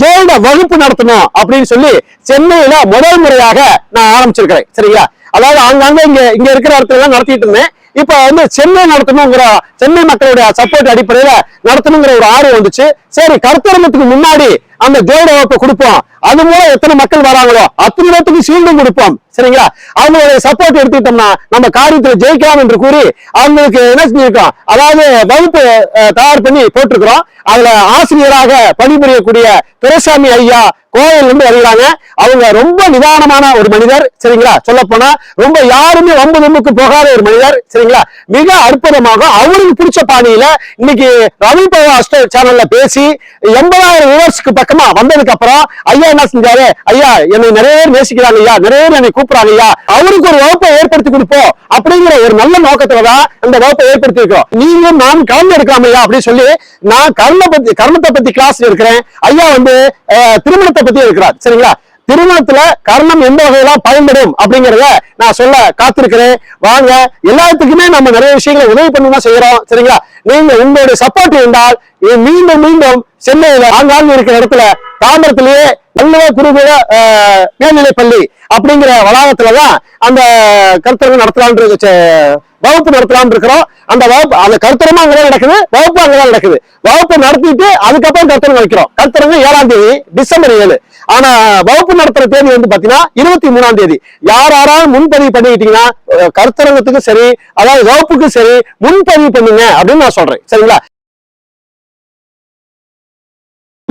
ஜோட வகுப்பு நடத்தணும் அப்படின்னு சொல்லி சென்னையில முதல் முறையாக நான் ஆரம்பிச்சிருக்கிறேன். சரிங்களா? அதாவது அங்கங்க இங்க இங்க இருக்கிற இடத்துல எல்லாம் நடத்திட்டு இருந்தேன். இப்ப வந்து சென்னை நடத்தணுங்கிற சென்னை மக்களுடைய சப்போர்ட் அடிப்படையில நடத்தணுங்கிற ஒரு ஆர்வம் வந்துச்சு. சரி கருத்தரங்கத்துக்கு முன்னாடி அந்த ஜோட கொடுப்போம். அது மூலம் எத்தனை மக்கள் வராங்களோ அத்தனை பேத்துக்கு ஷீல்டும் கொடுப்போம். சரிங்களா? அவங்களுடைய சப்போர்ட் எடுத்துக்கிட்டோம்னா நம்ம காரியத்துல ஜெயிக்கலாம் என்று கூறி அவங்களுக்கு என்ன செஞ்சிருக்கோம்? அதாவது வகுப்பு தயார் பண்ணி போட்டிருக்கிறோம். அதுல ஆசிரியராக பணிபுரியக்கூடிய துரைசாமி ஐயா கோயில் இருந்து வருகிறாங்க. அவங்க ரொம்ப நிதானமான ஒரு மனிதர். சரிங்களா? சொல்ல போனா ரொம்ப யாருமே ரொம்ப நம்புக்கு போகாத ஒரு மனிதர். சரிங்களா? மிக அற்புதமாக அவருக்கு பிடிச்ச பாணியில இன்னைக்கு ரவி பவாஸ்ட் சேனல்ல பேசி எண்பதாயிரம் வியூவர்ஸ்க்கு பக்க வந்ததுக்கு அப்புறம் ஐயா என்ன செஞ்சாரு? ஐயா என்னை நிறைய பேர் நேசிக்கிறாங்க ஐயா நிறைய பேர் என்னை கூப்பிடுறாங்க ஐயா. அவருக்கு ஒரு வகுப்பை ஏற்படுத்தி கொடுப்போம் அப்படிங்கிற ஒரு நல்ல நோக்கத்துலதான் இந்த வகுப்பை ஏற்படுத்தி இருக்கோம் நீங்களும் நான் கலந்து எடுக்கலாம் ஐயா அப்படின்னு சொல்லி நான் கர்ம பத்தி கர்மத்தை பத்தி கிளாஸ் இருக்கிறேன். ஐயா வந்து திருமணத்தை பத்தி இருக்கிறார் சரிங்களா? திருமணத்துல கர்ணம் எந்த வகையில பயன்படும் அப்படிங்கறத நான் சொல்ல காத்திருக்கிறேன். வாங்க எல்லாத்துக்குமே நம்ம நிறைய விஷயங்களை உதவி பண்ணி செய்யறோம். சரிங்களா? நீங்க உங்களுடைய சப்போர்ட் இருந்தால் மீண்டும் மீண்டும் சென்னையில ஆங்காங்க இருக்கிற இடத்துல தாம்பரத்திலேயே நல்லவே குருகுல அஹ், மேல்நிலை பள்ளி அப்படிங்கிற வளாகத்துலதான் அந்த கருத்தரங்கம் நடத்தலாம்னு வகுப்பு நடத்தலாம்னு இருக்கிறோம். அந்த வகுப்பு அந்த கருத்தரமும் அங்கதான் நடக்குது வகுப்பு அங்கதான் நடக்குது. வகுப்பு நடத்திட்டு அதுக்கப்புறம் கருத்தரங்க வைக்கிறோம். கருத்தரங்கம் ஏழாம் தேதி டிசம்பர் ஏழு. ஆனா வகுப்பு நடத்துற தேதி வந்து பாத்தீங்கன்னா இருபத்தி மூணாம் தேதி. யார் யாராவது முன்பதிவு பண்ணிக்கிட்டீங்கன்னா கருத்தரங்கத்துக்கும் சரி அதாவது வகுப்புக்கும் சரி முன்பதிவு பண்ணுங்க அப்படின்னு நான் சொல்றேன். சரிங்களா?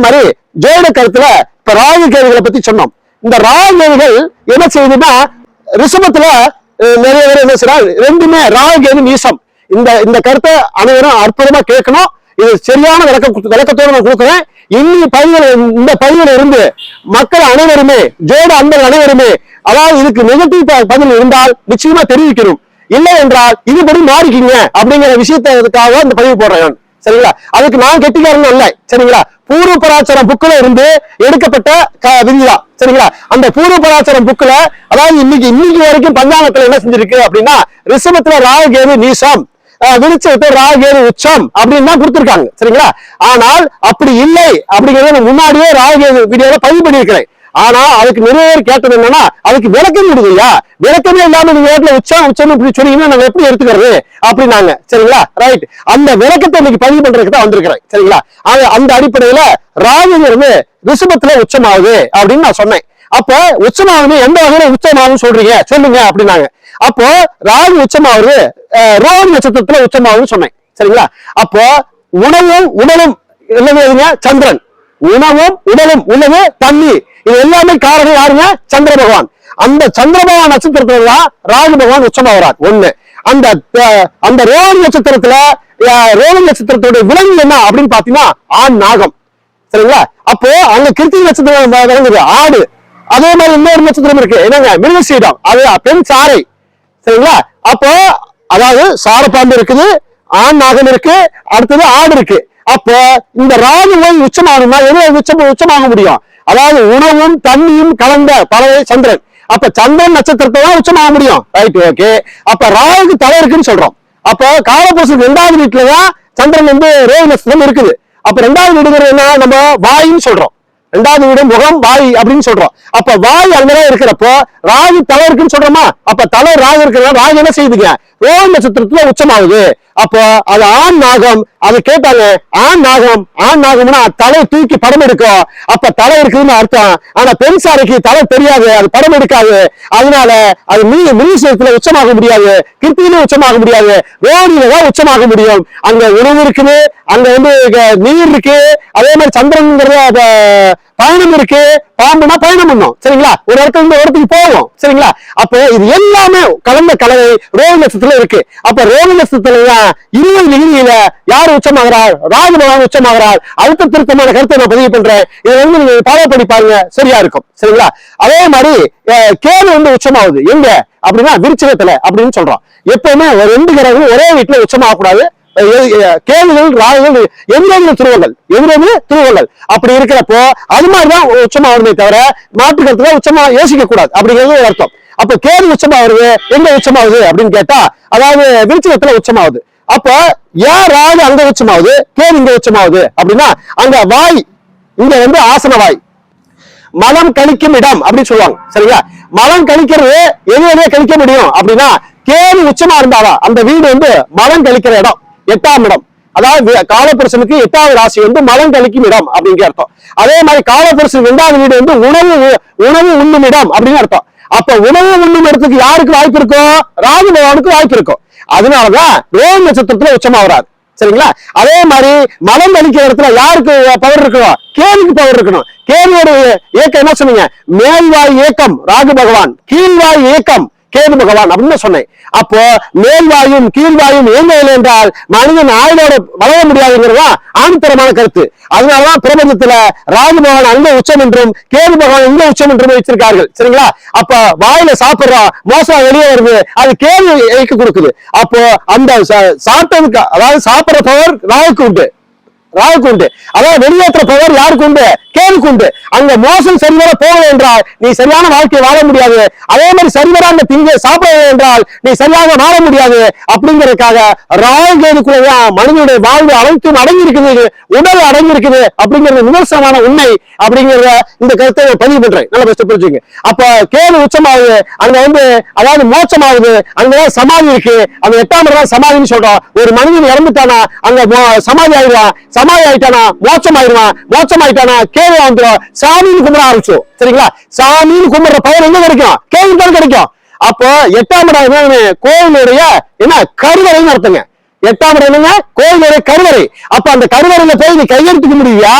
மாதிரி ஜோட கருத்துல இப்ப ராகு கேதுகளை பத்தி சொன்னோம். இந்த ராகு என்ன செய்யுதுன்னா ரிஷபத்துல நிறைய பேர் என்ன செய்யறாங்க ரெண்டுமே ராகு கேது நீசம் இந்த இந்த கருத்தை அனைவரும் அற்புதமா கேட்கணும். இது சரியான விளக்க விளக்கத்தோட நான் கொடுக்குறேன். இன்னி பதிவுல இந்த பதிவுல இருந்து மக்கள் அனைவருமே ஜோட அன்பர்கள் அனைவருமே அதாவது இதுக்கு நெகட்டிவ் பதில் இருந்தால் நிச்சயமா தெரிவிக்கணும். இல்லை என்றால் இதுபடி மாறிக்கிங்க அப்படிங்கிற விஷயத்துக்காக இந்த பதிவு போடுறேன் சரிங்களா? அதுக்கு நான் கெட்டிக்காரன் அல்ல. சரிங்களா? பூர்வ பராச்சாரம் புக்கில் இருந்து எடுக்கப்பட்ட க- விதிதான். சரிங்களா? அந்த பூர்வ பராச்சாரம் புக்கில் அதாவது இன்னைக்கு இன்னைக்கு வரைக்கும் பஞ்சாங்கத்துல என்ன செஞ்சிருக்கு அப்படின்னா ரிஷபத்துல ராகுகேது நீசம் விருச்சத்தை ராகுகேது உச்சம் அப்படின்னு தான் கொடுத்துருக்காங்க. சரிங்களா? ஆனால் அப்படி இல்லை அப்படிங்கறத முன்னாடியே ராகேரு வீடியோல பதிவு பண்ணியிருக்கிறேன். ஆனா அதுக்கு நிறைய கேட்டது என்னன்னா அதுக்கு விளக்கம் விடுங்கய்யா விளக்கமே இல்லாம நீங்க வீட்டுல உச்சம் உச்சம் இப்படி சொன்னீங்கன்னா நாங்க எப்படி எடுத்துக்கிறது? அப்படின்னாங்க. சரிங்களா? ரைட் அந்த விளக்கத்தை இன்னைக்கு பதிவு பண்றதுக்கு தான் வந்திருக்கிறேன். சரிங்களா? அது அந்த அடிப்படையில ராகுங்கிறது ரிஷபத்துல உச்சமாகுது அப்படின்னு நான் சொன்னேன். அப்போ உச்சமாகுமே எந்த வகையில உச்சமாகும் சொல்றீங்க? சொல்லுங்க அப்படின்னாங்க. அப்போ ராகு உச்சமாகுது ரோஹன் நட்சத்திரத்துல உச்சமாகுதுன்னு சொன்னேன். சரிங்களா? அப்போ உணவும் உடலும் என்னது சந்திரன். உணவும் உடலும் உணவு தண்ணீர் இது எல்லாமே காரணம் யாருங்க? சந்திர பகவான் அந்த சந்திர பகவான் நட்சத்திரத்துல தான் ராகு பகவான் உச்சமாகிறார். ஒண்ணு. அந்த அந்த ரோஹிணி நட்சத்திரத்துல அஹ், ரோஹிணி நட்சத்திரத்தோட விலங்கு என்ன அப்படின்னு பாத்தீங்கன்னா ஆண் நாகம். சரிங்களா? அப்போ அங்க கிருத்திகை நட்சத்திரம் விளங்குது ஆடு. அதே மாதிரி இன்னொரு நட்சத்திரம் இருக்கு. என்னங்க? மிருகசீடம் அது பெண் சாரை சரிங்களா? அப்போ அதாவது சாரப்பாம்பு இருக்குது ஆண் நாகம் இருக்கு அடுத்தது ஆடு இருக்கு. அப்போ இந்த ராகு போய் உச்சமாகணும்னா எது உச்சம் உச்சமாக முடியும்? அதாவது உணவும் தண்ணியும் கலந்த பறவை சந்திரன். அப்ப சந்திரன் நட்சத்திரத்தை தான் உச்சமாக முடியும். ரைட் ஓகே அப்ப ராகுக்கு தலை இருக்குன்னு சொல்றோம். அப்போ காலபோசம் ரெண்டாவது வீட்டுலதான் சந்திரன் வந்து ரோகி நட்சத்திரம் இருக்குது. அப்ப ரெண்டாவது வீடுங்கிறது என்ன? நம்ம வாயின்னு சொல்றோம். ரெண்டாவது வீடு முகம் வாய் அப்படின்னு சொல்றோம். அப்ப வாய் அங்கதான் இருக்கிறப்போ ராகு தலை இருக்குன்னு சொல்றோமா? அப்ப தலை ராகு இருக்கிறதா ராகு என்ன செய்யுதுங்க? ரோஹி நட்சத்திரத்துல உச்சமாகுது. அப்போ அது ஆண் நாகம். அது கேட்டாங்க ஆண் நாகம் ஆண் நாகம்னா தலை தூக்கி படம் எடுக்கும். அப்ப தலை இருக்குதுன்னு அர்த்தம். ஆனா பெண் சாரைக்கு தலை தெரியாது அது படம் எடுக்காது. அதனால அது மீ மிருகத்துல உச்சமாக முடியாது கிருத்தியிலும் உச்சமாக முடியாது ரோடியில தான் உச்சமாக முடியும். அங்க உணவு இருக்குது அங்க வந்து நீர் இருக்கு அதே மாதிரி சந்திரன்ங்கிறத அத பயணம் இருக்கு. பாம்புனா பயணம் பண்ணும். சரிங்களா? ஒரு இடத்துல இருந்து இடத்துக்கு போவோம். சரிங்களா? அப்போ இது எல்லாமே கலந்த கலவை ரோக நட்சத்திரத்துல இருக்கு. அப்ப ரோக நட்சத்திரத்துல இருபது டிகிரியில யார் உச்சமாகிறார்? ராகு உச்சமாகிறார். அடுத்த திருத்தமான கருத்தை நான் பதிவு பண்றேன். இதை வந்து நீங்க ஃபாலோ பண்ணி பாருங்க. சரியா இருக்கும். சரிங்களா? அதே மாதிரி கேது வந்து உச்சமாகுது. எங்க? அப்படின்னா விருச்சகத்துல அப்படின்னு சொல்றோம். எப்பவுமே ஒரு ரெண்டு கிரகம் ஒரே வீட்டுல உச்சமாக கூடாது கேள்விகள் ராகுகள் எதிரெதிர துருவங்கள். எதிரெதிர துருவங்கள். அப்படி இருக்கிறப்போ அது மாதிரிதான் உச்சமா வருமே தவிர மாற்று கருத்துல உச்சமா யோசிக்க கூடாது அப்படிங்கிறது ஒரு அர்த்தம். அப்ப கேள்வி உச்சமா வருது எங்க உச்சமாகுது அப்படின்னு கேட்டா அதாவது விருச்சகத்துல உச்சமாகுது. அப்ப ஏன் ராகு அங்க உச்சமாகுது? கேது இங்க உச்சமாகுது. அப்படின்னா அங்க வாய் இங்க வந்து ஆசன வாய். மலம் கழிக்கும் இடம் அப்படின்னு சொல்லுவாங்க. சரிங்களா? மலம் கழிக்கிறது எது எதையே கழிக்க முடியும்? அப்படின்னா கேது உச்சமா இருந்தாவா அந்த வீடு வந்து மலம் கழிக்கிற இடம். எட்டாம் இடம். அதாவது வி- காலபுருஷனுக்கு எட்டாவது ராசி வந்து மலம் கழிக்கும் இடம் அப்படிங்கிற அர்த்தம். அதே மாதிரி காலபுருஷன் ரெண்டாவது வீடு வந்து உணவு உ- உணவு உண்ணும் இடம் அப்படின்னு அர்த்தம். அப்ப உணவு உண்ணும் இடத்துக்கு யாருக்கு வாய்ப்பு இருக்கும் ராகு பகவானுக்கு வாய்ப்பு இருக்கும். அதனாலதான் ரோம் நட்சத்திரத்துல உச்சமா வராது சரிங்களா? அதே மாதிரி மலம் வலிக்கிற இடத்துல யாருக்கு பவர் இருக்கணும்? கேவிக்கு பவர் இருக்கணும். கேதுவோட இயக்கம் என்ன சொன்னீங்க? மேல்வாய் இயக்கம் ராகு பகவான். கீழ்வாய் இயக்கம். கேது பகவான் அப்படின்னு சொன்னேன். அப்போ மேல்வாயும் கீழ்வாயும் இயங்கவில்லை என்றால் மனிதன் ஆயுளோட வளர முடியாதுங்கிறதா ஆணித்தரமான கருத்து. அதனாலதான் பிரபஞ்சத்துல ராகு பகவான் அங்க உச்சம் என்றும் கேது பகவான் இங்க உச்சம் என்றும் வச்சிருக்கார்கள் சரிங்களா? அப்ப வாயில சாப்பிடுறோம் மோசம் வெளியே வருது அது கேது இயக்க கொடுக்குது. அப்போ அந்த சா- சாப்பிட்டதுக்கு அதாவது சாப்பிடுற பவர் ராகுக்கு உண்டு. ராகுக்கு உண்டு அதாவது வெளியேற்ற பவர் யாருக்கு உண்டு கேதுக்கு உண்டு அங்க மோசம் சரிவர போகலை என்றால் நீ சரியான வாழ்க்கையை வாழ முடியாது. அதே மாதிரி சரிவர அந்த திங்கை சாப்பிடவில்லை என்றால் நீ சரியாக வாழ முடியாது. அப்படிங்கறதுக்காக ராகு கேதுக்குள்ளதான் மனிதனுடைய வாழ்வு அனைத்தும் அடங்கி இருக்குது உடல் அடங்கி இருக்குது அப்படிங்கிறது நிதர்சனமான உண்மை. அப்படிங்கிற இந்த கருத்தை பதிவு பண்றேன். நல்லா பெஸ்ட் புரிஞ்சுங்க அப்ப கேது உச்சமாகுது அங்க வந்து அதாவது மோட்சமாகுது அங்கதான் சமாதி இருக்கு. அந்த எட்டாம் இடம் தான் சமாதின்னு சொல்றோம். ஒரு மனிதன் இறந்துட்டானா அங்க சமாதி ஆயிடுவான் சமாதி ஆயிட்டானா மோட்சம் ஆயிடுவான் மோட்சம் ஆயிட்டானா கேது வந்துடும் சாமின்னு கும்பிட ஆரம்பிச்சோம் சரிங்களா? சாமின்னு கும்பிடுற பயன் எங்க கிடைக்கும்? கேது தான் கிடைக்கும். அப்போ எட்டாம் இடம் கோவிலுடைய என்ன கருவறைன்னு அர்த்தங்க எட்டாம் இடம் என்னங்க? கோவிலுடைய கருவறை. அப்ப அந்த கருவறையில போய் நீ கையெழுத்துக்க முடியா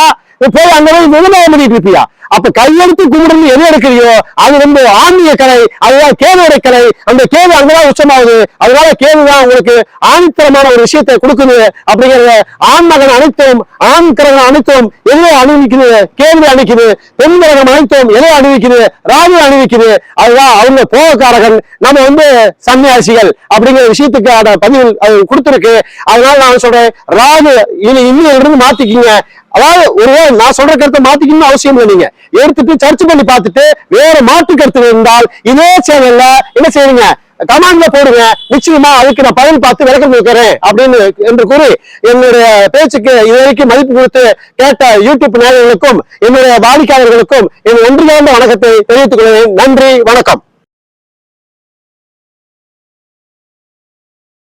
போய் அங்க போய் விவசாயம் பண்ணிட்டு இருப்பியா அப்ப கையெழுத்து கும்பிடுன்னு எது எடுக்கிறியோ அது வந்து ஆன்மீக கலை அதுதான் கேதுடைய கலை. அந்த கேவு அங்கதான் உச்சமாகுது. அதனால கேவுதான் உங்களுக்கு ஆணித்தரமான ஒரு விஷயத்தை கொடுக்குது அப்படிங்கறத ஆண் மகன் அனைத்தும் ஆண் கிரகம் அனைத்தும் எதை அணிவிக்குது கேள்வி அணிக்குது பெண் கிரகம் அனைத்தும் எதை அணிவிக்குது ராகு அணிவிக்குது. அதுதான் அவங்க போகக்காரகன் நம்ம வந்து சன்னியாசிகள் அப்படிங்கிற விஷயத்துக்கான பதிவு அது கொடுத்துருக்கு. அதனால நான் சொல்றேன் ராகு இனி இன்னும் இருந்து மாத்திக்கிங்க. அதாவது ஒரு நான் சொல்ற கருத்தை மாத்திக்கணும்னு அவசியம் இல்லை நீங்க. எடுத்துட்டு சர்ச் பண்ணி பார்த்துட்டு வேற மாற்று கருத்து இருந்தால் இதே சேனல்ல என்ன செய்யுங்க கமாண்ட்ல போடுங்க. நிச்சயமா அதுக்கு நான் பதில் பார்த்து விளக்கம் கொடுக்கிறேன் அப்படின்னு என்று கூறி என்னுடைய பேச்சுக்கு இது வரைக்கும் மதிப்பு கொடுத்து கேட்ட யூடியூப் நேயர்களுக்கும் என்னுடைய வாடிக்கையாளர்களுக்கும் என் ஒன்று வணக்கத்தை தெரிவித்துக் கொள்கிறேன். நன்றி வணக்கம்.